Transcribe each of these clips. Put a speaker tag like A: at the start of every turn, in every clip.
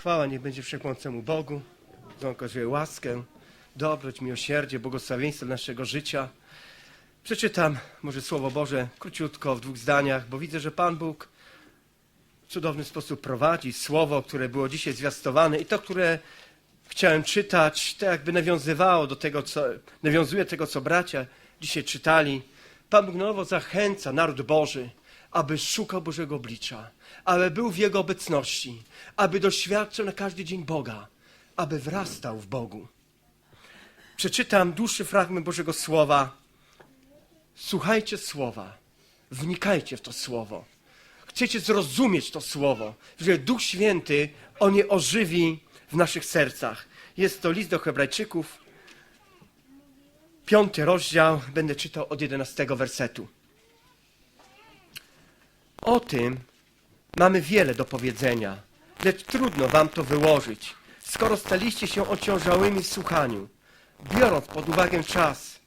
A: Chwała niech będzie wszechmocnemu Bogu, On okazuje łaskę, dobroć, miłosierdzie, błogosławieństwo naszego życia. Przeczytam może Słowo Boże króciutko, w dwóch zdaniach, bo widzę, że Pan Bóg w cudowny sposób prowadzi słowo, które było dzisiaj zwiastowane i to, które chciałem czytać, to jakby nawiązywało do tego, co, nawiązuje tego, co bracia dzisiaj czytali. Pan Bóg nowo zachęca naród Boży, aby szukał Bożego oblicza, aby był w Jego obecności, aby doświadczał na każdy dzień Boga, aby wrastał w Bogu. Przeczytam dłuższy fragment Bożego Słowa. Słuchajcie Słowa, wnikajcie w to Słowo. Chcecie zrozumieć to Słowo, że Duch Święty On je ożywi w naszych sercach. Jest to list do Hebrajczyków, piąty rozdział, będę czytał od jedenastego wersetu. O tym mamy wiele do powiedzenia, lecz trudno wam to wyłożyć, skoro staliście się ociążałymi w słuchaniu. Biorąc pod uwagę czas,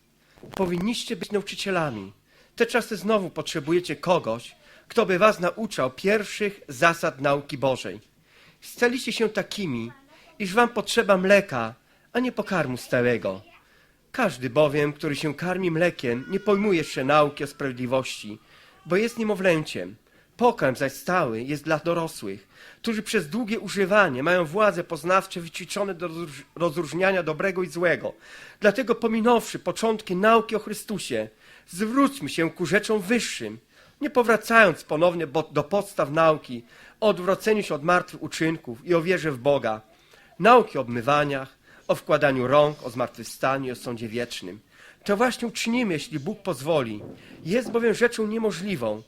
A: powinniście być nauczycielami. Te czasy znowu potrzebujecie kogoś, kto by was nauczał pierwszych zasad nauki Bożej. Staliście się takimi, iż wam potrzeba mleka, a nie pokarmu stałego. Każdy bowiem, który się karmi mlekiem, nie pojmuje jeszcze nauki o sprawiedliwości, bo jest niemowlęciem. Pokarm zaś stały jest dla dorosłych, którzy przez długie używanie mają władze poznawcze wyćwiczone do rozróż- rozróżniania dobrego i złego. Dlatego pominąwszy początki nauki o Chrystusie, zwróćmy się ku rzeczom wyższym, nie powracając ponownie do podstaw nauki, o odwróceniu się od martwych uczynków i o wierze w Boga, nauki o obmywaniach, o wkładaniu rąk, o zmartwychwstaniu i o sądzie wiecznym. To właśnie uczynimy, jeśli Bóg pozwoli. Jest bowiem rzeczą niemożliwą,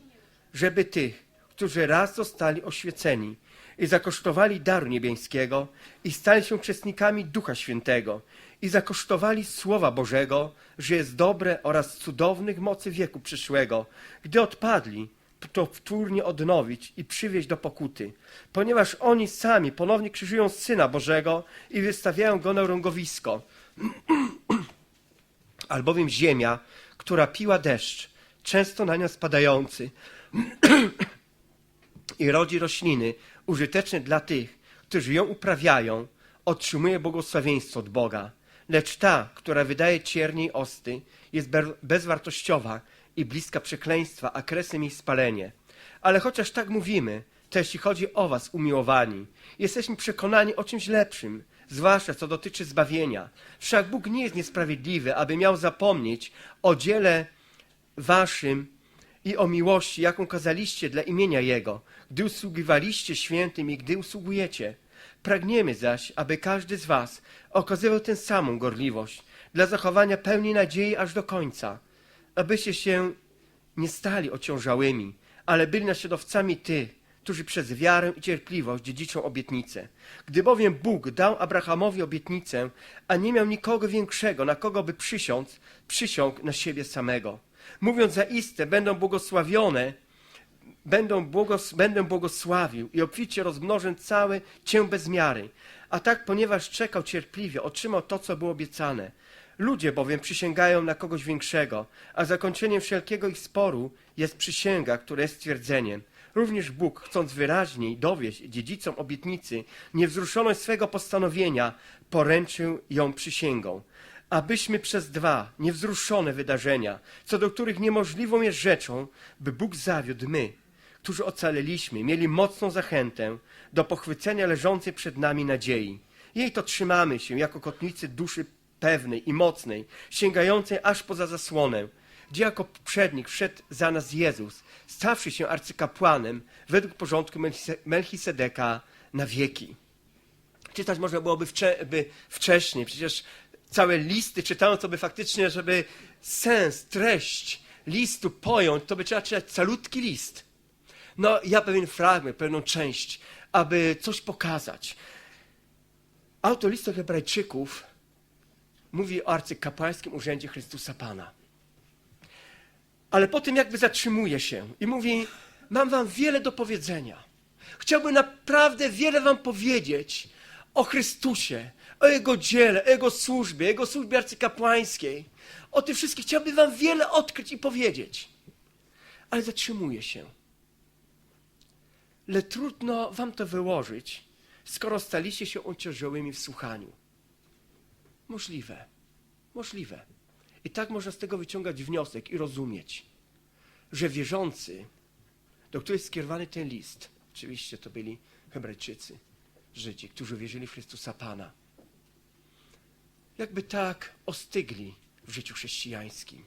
A: żeby tych, którzy raz zostali oświeceni i zakosztowali daru niebiańskiego i stali się uczestnikami Ducha Świętego i zakosztowali Słowa Bożego, że jest dobre oraz cudownych mocy wieku przyszłego, gdy odpadli, to wtórnie odnowić i przywieźć do pokuty, ponieważ oni sami ponownie krzyżują Syna Bożego i wystawiają Go na rągowisko. Albowiem ziemia, która piła deszcz, często na nią spadający, i rodzi rośliny użyteczne dla tych, którzy ją uprawiają, otrzymuje błogosławieństwo od Boga. Lecz ta, która wydaje ciernie i osty, jest bezwartościowa i bliska przekleństwa, a kresem jej spalenie. Ale chociaż tak mówimy, to jeśli chodzi o was, umiłowani, jesteśmy przekonani o czymś lepszym, zwłaszcza co dotyczy zbawienia. Wszak Bóg nie jest niesprawiedliwy, aby miał zapomnieć o dziele waszym i o miłości, jaką kazaliście dla imienia Jego, gdy usługiwaliście świętym i gdy usługujecie. Pragniemy zaś, aby każdy z was okazywał tę samą gorliwość dla zachowania pełni nadziei aż do końca, abyście się nie stali ociążałymi, ale byli naśladowcami tych, którzy przez wiarę i cierpliwość dziedziczą obietnicę. Gdy bowiem Bóg dał Abrahamowi obietnicę, a nie miał nikogo większego, na kogo by przysiąc, przysiągł na siebie samego. Mówiąc zaiste, będą błogosławione, będą błogos, będę błogosławił i obficie rozmnożę całe cię bez miary. A tak, ponieważ czekał cierpliwie, otrzymał to, co było obiecane. Ludzie bowiem przysięgają na kogoś większego, a zakończeniem wszelkiego ich sporu jest przysięga, która jest stwierdzeniem. Również Bóg, chcąc wyraźniej dowieść dziedzicom obietnicy niewzruszoność swego postanowienia, poręczył ją przysięgą abyśmy przez dwa niewzruszone wydarzenia, co do których niemożliwą jest rzeczą, by Bóg zawiódł my, którzy ocaleliśmy, mieli mocną zachętę do pochwycenia leżącej przed nami nadziei. Jej to trzymamy się jako kotnicy duszy pewnej i mocnej, sięgającej aż poza zasłonę, gdzie jako poprzednik wszedł za nas Jezus, stawszy się arcykapłanem według porządku Melchise- Melchisedeka na wieki czytać można byłoby wcze, by wcześniej. Przecież całe listy czytałem, to by faktycznie, żeby sens, treść listu pojąć, to by trzeba czytać calutki list. No, ja pewien fragment, pewną część, aby coś pokazać. Autor listu Hebrajczyków mówi o arcykapłańskim urzędzie Chrystusa Pana. Ale potem jakby zatrzymuje się i mówi: Mam wam wiele do powiedzenia. Chciałbym naprawdę wiele wam powiedzieć o Chrystusie, o Jego dziele, o Jego służbie, Jego służbie arcykapłańskiej. O tym wszystkim chciałbym wam wiele odkryć i powiedzieć. Ale zatrzymuje się. Ale trudno wam to wyłożyć, skoro staliście się ociężałymi w słuchaniu? Możliwe, możliwe. I tak można z tego wyciągać wniosek i rozumieć, że wierzący, do których skierowany ten list, oczywiście to byli Hebrajczycy, Żydzi, którzy wierzyli w Chrystusa Pana, jakby tak ostygli w życiu chrześcijańskim.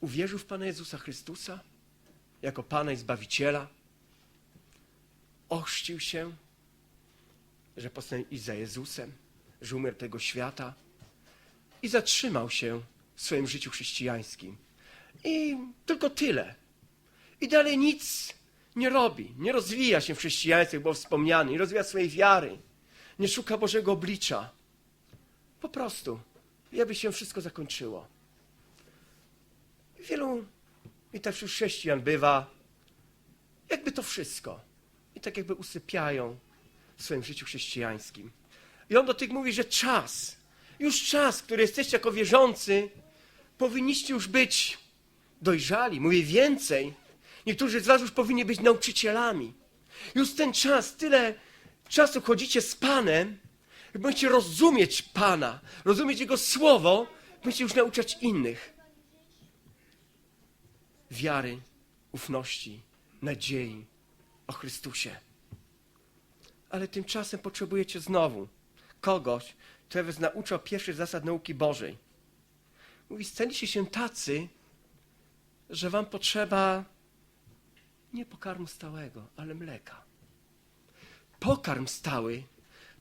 A: Uwierzył w Pana Jezusa Chrystusa jako Pana i Zbawiciela, ochrzcił się, że postanowił iść za Jezusem, że umiał tego świata i zatrzymał się w swoim życiu chrześcijańskim. I tylko tyle. I dalej nic nie robi, nie rozwija się w chrześcijaństwie, jak było wspomniane, nie rozwija swojej wiary, nie szuka Bożego oblicza. Po prostu, jakby się wszystko zakończyło. Wielu, i tak wśród chrześcijan bywa, jakby to wszystko. I tak jakby usypiają w swoim życiu chrześcijańskim. I on do tych mówi, że czas, już czas, który jesteście jako wierzący, powinniście już być dojrzali. Mówię więcej. Niektórzy z was już powinni być nauczycielami. Już ten czas, tyle czasu chodzicie z Panem, że będziecie rozumieć Pana, rozumieć Jego Słowo, będziecie już nauczać innych. Wiary, ufności, nadziei o Chrystusie. Ale tymczasem potrzebujecie znowu kogoś, kto was nauczał pierwszych zasad nauki Bożej. Mówi, staliście się tacy, że wam potrzeba nie pokarmu stałego, ale mleka. Pokarm stały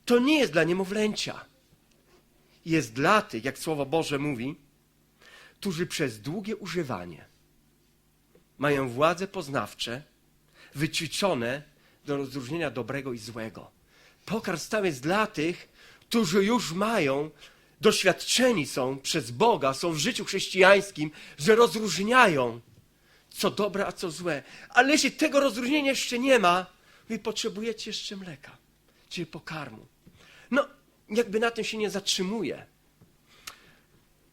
A: to nie jest dla niemowlęcia. Jest dla tych, jak Słowo Boże mówi, którzy przez długie używanie mają władze poznawcze wyćwiczone do rozróżnienia dobrego i złego. Pokarm stały jest dla tych, którzy już mają, doświadczeni są przez Boga, są w życiu chrześcijańskim, że rozróżniają, co dobre, a co złe. Ale jeśli tego rozróżnienia jeszcze nie ma, wy potrzebujecie jeszcze mleka, czyli pokarmu. No, jakby na tym się nie zatrzymuje.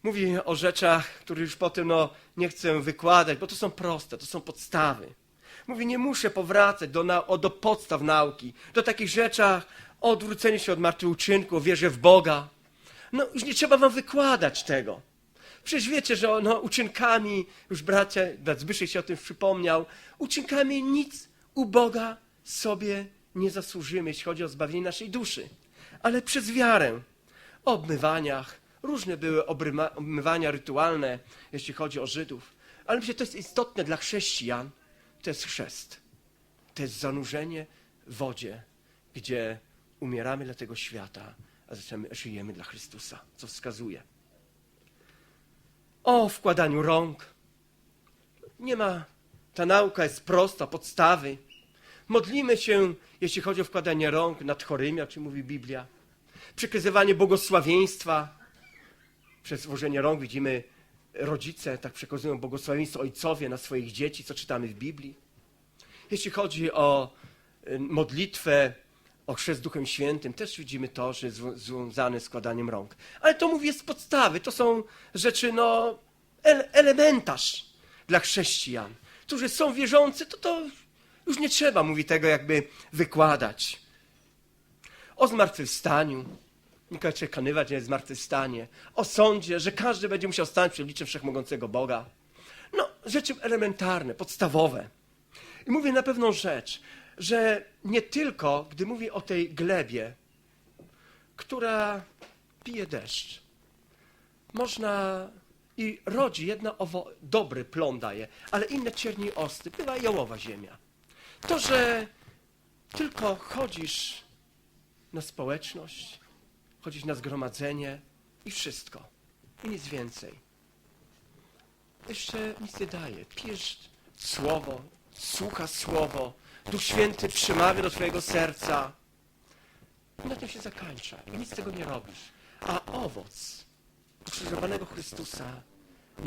A: Mówi o rzeczach, które już potem no, nie chcę wykładać, bo to są proste, to są podstawy. Mówi, nie muszę powracać do, o, do podstaw nauki, do takich rzeczach, o odwróceniu się od martwych uczynków, wierzę w Boga. No, już nie trzeba wam wykładać tego. Przecież wiecie, że no, uczynkami, już bracia, Zbyszek się o tym przypomniał, uczynkami nic u Boga sobie nie zasłużymy, jeśli chodzi o zbawienie naszej duszy. Ale przez wiarę, o obmywaniach, różne były obmywania rytualne, jeśli chodzi o Żydów. Ale myślę, to jest istotne dla chrześcijan, to jest chrzest. To jest zanurzenie w wodzie, gdzie umieramy dla tego świata, a zatem żyjemy dla Chrystusa, co wskazuje. O wkładaniu rąk. Nie ma, ta nauka jest prosta, podstawy. Modlimy się, jeśli chodzi o wkładanie rąk nad chorymi, o czym mówi Biblia. Przekazywanie błogosławieństwa. Przez włożenie rąk widzimy rodzice, tak przekazują błogosławieństwo ojcowie na swoich dzieci, co czytamy w Biblii. Jeśli chodzi o y, modlitwę, o chrzest Duchem Świętym, też widzimy to, że jest związane z składaniem rąk. Ale to mówię z podstawy, to są rzeczy, no, ele- elementarz dla chrześcijan. Którzy są wierzący, to to już nie trzeba, mówi tego, jakby wykładać. O zmartwychwstaniu. Nie każe przekonywać, że jest zmartwychwstanie. O sądzie, że każdy będzie musiał stanąć przed liczem wszechmogącego Boga. No, rzeczy elementarne, podstawowe. I mówię na pewną rzecz, że nie tylko, gdy mówię o tej glebie, która pije deszcz, można i rodzi jedno owo, dobry plon daje, ale inne cierni osty, bywa jałowa ziemia. To, że tylko chodzisz na społeczność, chodzisz na zgromadzenie i wszystko, i nic więcej. Jeszcze nic nie daje. Pijesz słowo, słucha słowo, Duch Święty przemawia do twojego serca. I na tym się zakończa. I nic z tego nie robisz. A owoc ukrzyżowanego Chrystusa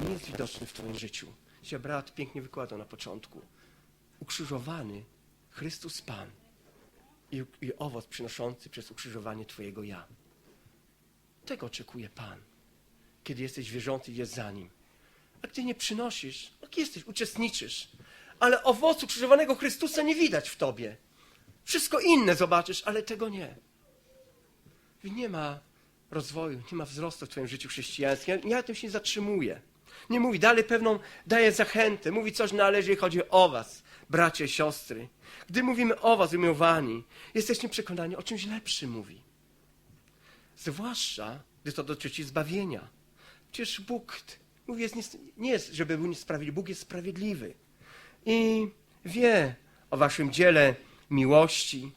A: nie jest widoczny w twoim życiu. Się brat pięknie wykładał na początku. Ukrzyżowany Chrystus Pan i, i owoc przynoszący przez ukrzyżowanie twojego ja. Tego oczekuje Pan, kiedy jesteś wierzący i jest za Nim. A gdy nie przynosisz, no jesteś, uczestniczysz, ale owocu krzyżowanego Chrystusa nie widać w tobie. Wszystko inne zobaczysz, ale tego nie. I nie ma rozwoju, nie ma wzrostu w Twoim życiu chrześcijańskim. Ja na tym się nie zatrzymuję. Nie mówi dalej pewną, daje zachętę, mówi coś należy, jeżeli chodzi o Was, bracia i siostry. Gdy mówimy o Was, umiłowani, jesteśmy przekonani o czymś lepszym, mówi. Zwłaszcza, gdy to dotyczy zbawienia. Przecież Bóg, mówi, jest, nies- nie jest, żeby był niesprawiedliwy, Bóg jest sprawiedliwy. I wie o Waszym dziele miłości,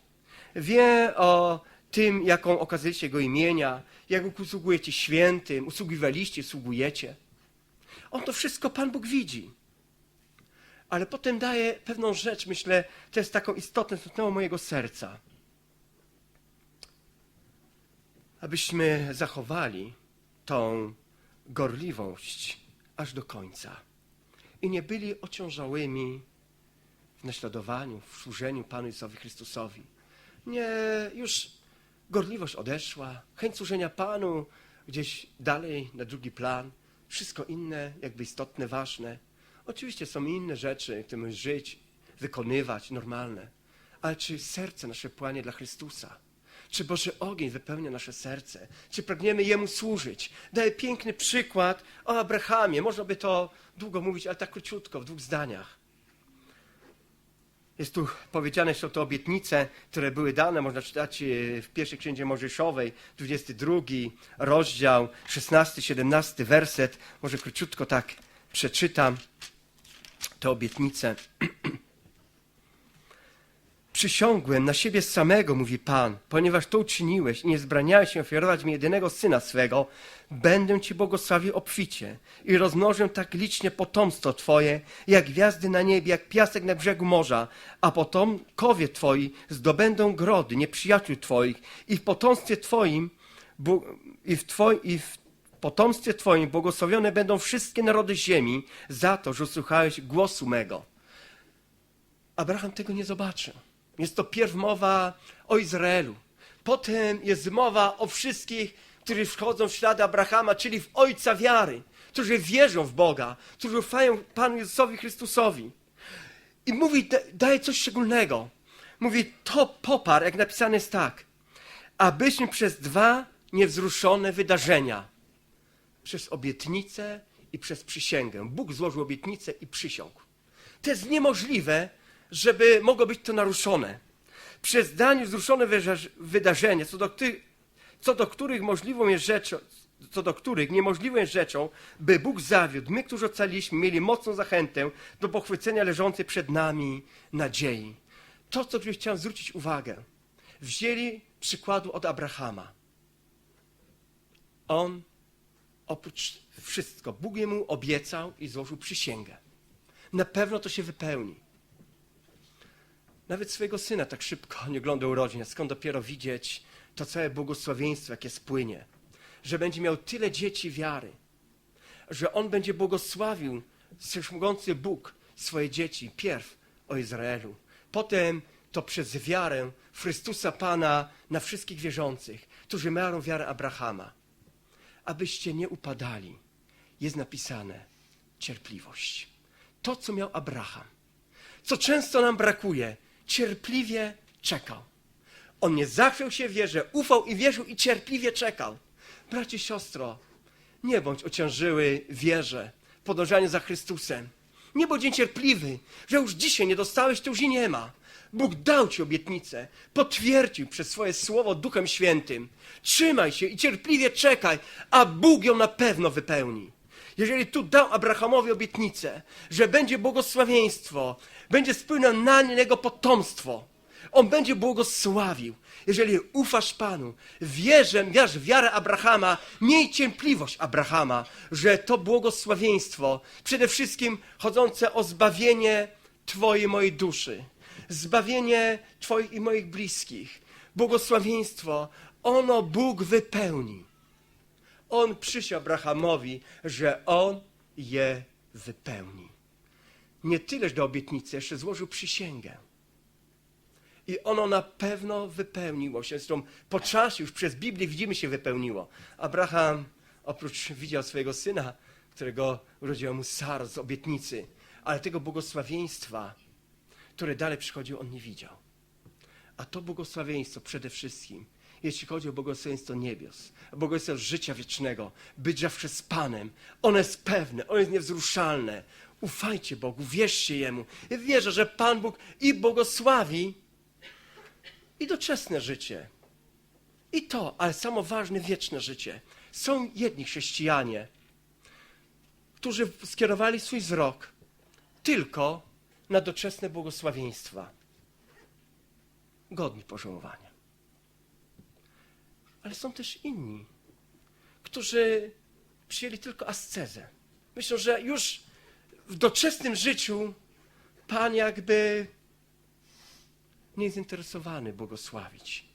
A: wie o tym, jaką okazujecie Jego imienia, jak usługujecie świętym, usługiwaliście, usługujecie. On to wszystko Pan Bóg widzi. Ale potem daje pewną rzecz, myślę, to jest taką istotną, dotknęło mojego serca. Abyśmy zachowali tą gorliwość aż do końca i nie byli ociążałymi w naśladowaniu, w służeniu Panu Jezusowi Chrystusowi. Nie, już gorliwość odeszła, chęć służenia Panu gdzieś dalej na drugi plan, wszystko inne, jakby istotne, ważne. Oczywiście są inne rzeczy, które możemy żyć, wykonywać, normalne. Ale czy serce nasze płanie dla Chrystusa? Czy Boży ogień wypełnia nasze serce? Czy pragniemy Jemu służyć? Daję piękny przykład o Abrahamie. Można by to długo mówić, ale tak króciutko, w dwóch zdaniach. Jest tu powiedziane, że są to obietnice, które były dane, można czytać e, w pierwszej księdze Mojżeszowej, 22 rozdział, 16-17 werset. Może króciutko tak przeczytam te obietnice. Przysiągłem na siebie samego, mówi Pan, ponieważ to uczyniłeś i nie zbraniałeś się ofiarować mi jedynego syna swego, będę Ci błogosławił obficie i rozmnożę tak licznie potomstwo Twoje, jak gwiazdy na niebie, jak piasek na brzegu morza, a potomkowie Twoi zdobędą grody nieprzyjaciół Twoich i w potomstwie Twoim i w, twoi, i w potomstwie Twoim błogosławione będą wszystkie narody ziemi za to, że usłuchałeś głosu mego. Abraham tego nie zobaczył. Jest to pierw mowa o Izraelu. Potem jest mowa o wszystkich, którzy wchodzą w ślady Abrahama, czyli w ojca wiary, którzy wierzą w Boga, którzy ufają Panu Jezusowi Chrystusowi. I mówi, da- daje coś szczególnego. Mówi, to popar, jak napisane jest tak, abyśmy przez dwa niewzruszone wydarzenia, przez obietnicę i przez przysięgę. Bóg złożył obietnicę i przysiągł. To jest niemożliwe, żeby mogło być to naruszone. Przez danie wzruszone wydarzenie, co do, których, co do których możliwą jest rzeczą, co do których niemożliwą jest rzeczą, by Bóg zawiódł. My, którzy ocaliśmy, mieli mocną zachętę do pochwycenia leżącej przed nami nadziei. To, co chciałem zwrócić uwagę. Wzięli przykładu od Abrahama. On oprócz wszystko, Bóg jemu obiecał i złożył przysięgę. Na pewno to się wypełni. Nawet swojego syna tak szybko nie oglądał urodzin, skąd dopiero widzieć to całe błogosławieństwo, jakie spłynie. Że będzie miał tyle dzieci wiary, że on będzie błogosławił wszechmogący Bóg swoje dzieci, pierw o Izraelu. Potem to przez wiarę Chrystusa Pana na wszystkich wierzących, którzy mają wiarę Abrahama. Abyście nie upadali, jest napisane cierpliwość. To, co miał Abraham, co często nam brakuje, cierpliwie czekał. On nie zachwiał się wierze, ufał i wierzył i cierpliwie czekał. Bracie, siostro, nie bądź ociążyły w wierze, w podążaniu za Chrystusem. Nie bądź niecierpliwy, że już dzisiaj nie dostałeś, to już i nie ma. Bóg dał ci obietnicę, potwierdził przez swoje słowo Duchem Świętym. Trzymaj się i cierpliwie czekaj, a Bóg ją na pewno wypełni. Jeżeli tu dał Abrahamowi obietnicę, że będzie błogosławieństwo, będzie spłynął na niego potomstwo, on będzie błogosławił. Jeżeli ufasz Panu, wierzę, wierz w wiarę Abrahama, miej cierpliwość Abrahama, że to błogosławieństwo, przede wszystkim chodzące o zbawienie Twojej mojej duszy, zbawienie Twoich i moich bliskich, błogosławieństwo, ono Bóg wypełni. On przysiął Abrahamowi, że on je wypełni. Nie tyleż do obietnicy, jeszcze złożył przysięgę. I ono na pewno wypełniło się. Zresztą po czasie już przez Biblię widzimy się wypełniło. Abraham oprócz widział swojego syna, którego urodziła mu Sara z obietnicy, ale tego błogosławieństwa, które dalej przychodziło, on nie widział. A to błogosławieństwo przede wszystkim, jeśli chodzi o błogosławieństwo niebios, błogosławieństwo życia wiecznego, być zawsze z Panem, ono jest pewne, ono jest niewzruszalne. Ufajcie Bogu, wierzcie Jemu. Ja wierzę, że Pan Bóg i błogosławi, i doczesne życie. I to, ale samo ważne, wieczne życie. Są jedni chrześcijanie, którzy skierowali swój wzrok tylko na doczesne błogosławieństwa. Godni pożałowania. Ale są też inni, którzy przyjęli tylko ascezę. Myślą, że już w doczesnym życiu Pan jakby nie jest zainteresowany błogosławić.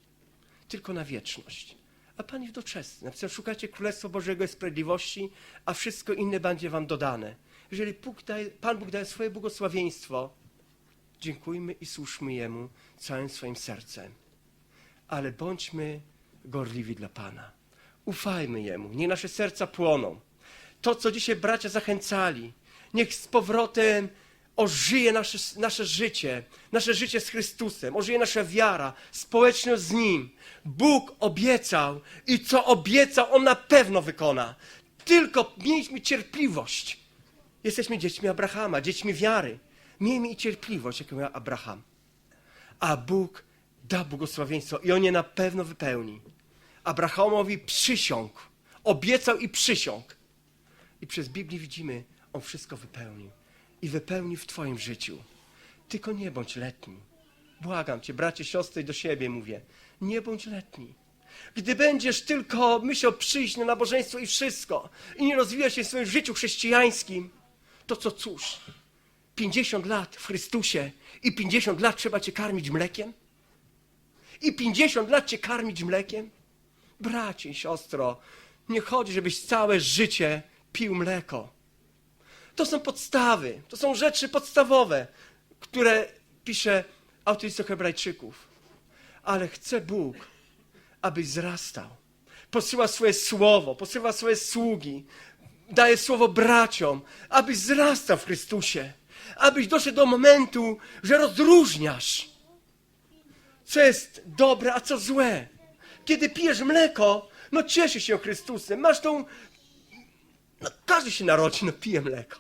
A: Tylko na wieczność. A Pan jest doczesny. Napisał, szukacie Królestwa Bożego i Sprawiedliwości, a wszystko inne będzie wam dodane. Jeżeli Bóg daje, Pan Bóg daje swoje błogosławieństwo, dziękujmy i słuszmy Jemu całym swoim sercem. Ale bądźmy gorliwi dla Pana. Ufajmy Jemu. Niech nasze serca płoną. To, co dzisiaj bracia zachęcali, niech z powrotem ożyje nasze, nasze życie, nasze życie z Chrystusem, ożyje nasza wiara, społeczność z Nim. Bóg obiecał i co obiecał, On na pewno wykona. Tylko mieliśmy cierpliwość. Jesteśmy dziećmi Abrahama, dziećmi wiary. Miejmy i cierpliwość, jak miał Abraham. A Bóg da błogosławieństwo i On je na pewno wypełni. Abrahamowi przysiągł, obiecał i przysiągł. I przez Biblię widzimy, On wszystko wypełnił. I wypełni w Twoim życiu. Tylko nie bądź letni. Błagam Cię, bracie, siostry, do siebie mówię. Nie bądź letni. Gdy będziesz tylko myślał przyjść na nabożeństwo i wszystko, i nie rozwijać się w swoim życiu chrześcijańskim, to co cóż? 50 lat w Chrystusie i 50 lat trzeba Cię karmić mlekiem? I 50 lat Cię karmić mlekiem? Bracie i siostro, nie chodzi, żebyś całe życie pił mleko. To są podstawy, to są rzeczy podstawowe, które pisze autor Hebrajczyków. Ale chce Bóg, abyś wzrastał. Posyła swoje słowo, posyła swoje sługi, daje słowo braciom, abyś wzrastał w Chrystusie, abyś doszedł do momentu, że rozróżniasz, co jest dobre, a co złe. Kiedy pijesz mleko, no cieszysz się Chrystusem, masz tą... No każdy się narodzi, no pije mleko.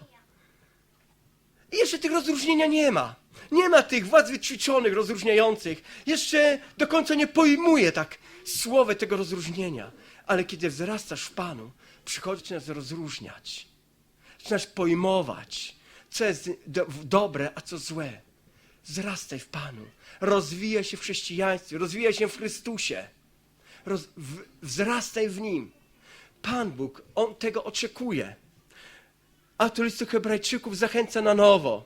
A: I jeszcze tych rozróżnienia nie ma. Nie ma tych władz wyćwiczonych, rozróżniających. Jeszcze do końca nie pojmuje tak słowa tego rozróżnienia. Ale kiedy wzrastasz w Panu, przychodzi nas rozróżniać. Zaczynasz pojmować, co jest do, dobre, a co złe. Wzrastaj w Panu. Rozwijaj się w chrześcijaństwie, rozwijaj się w Chrystusie. Roz, w, wzrastaj w Nim. Pan Bóg, On tego oczekuje. A tu listu Hebrajczyków zachęca na nowo.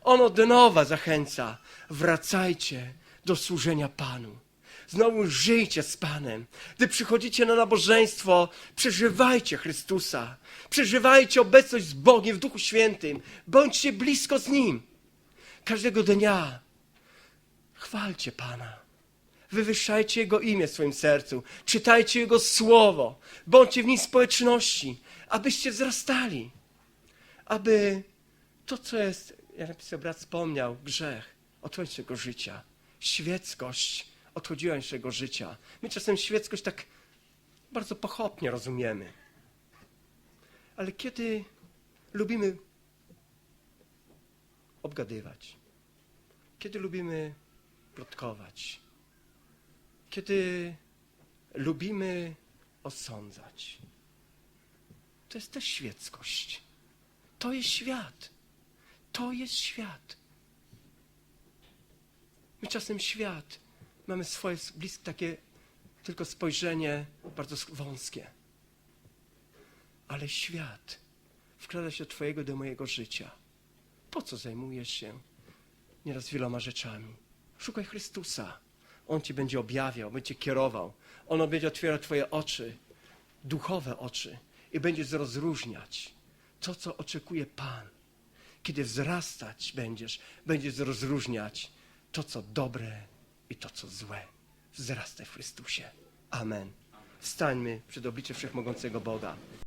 A: On od nowa zachęca. Wracajcie do służenia Panu. Znowu żyjcie z Panem. Gdy przychodzicie na nabożeństwo, przeżywajcie Chrystusa. Przeżywajcie obecność z Bogiem w Duchu Świętym. Bądźcie blisko z Nim. Każdego dnia chwalcie Pana. Wywyższajcie Jego imię w swoim sercu. Czytajcie Jego słowo. Bądźcie w Nim społeczności, abyście wzrastali aby to, co jest, jak napisał brat wspomniał, grzech, z naszego życia. Świeckość odchodziła naszego życia. My czasem świeckość tak bardzo pochopnie rozumiemy. Ale kiedy lubimy obgadywać, kiedy lubimy plotkować, kiedy lubimy osądzać, to jest też świeckość. To jest świat. To jest świat. My czasem świat mamy swoje bliskie takie tylko spojrzenie bardzo wąskie. Ale świat wkrada się do Twojego, do mojego życia. Po co zajmujesz się nieraz wieloma rzeczami? Szukaj Chrystusa. On Ci będzie objawiał, będzie kierował. On będzie otwierał Twoje oczy, duchowe oczy i będziesz rozróżniać to, co oczekuje Pan. Kiedy wzrastać będziesz, będziesz rozróżniać to, co dobre i to, co złe. Wzrastaj w Chrystusie. Amen. Wstańmy przed oblicze Wszechmogącego Boga.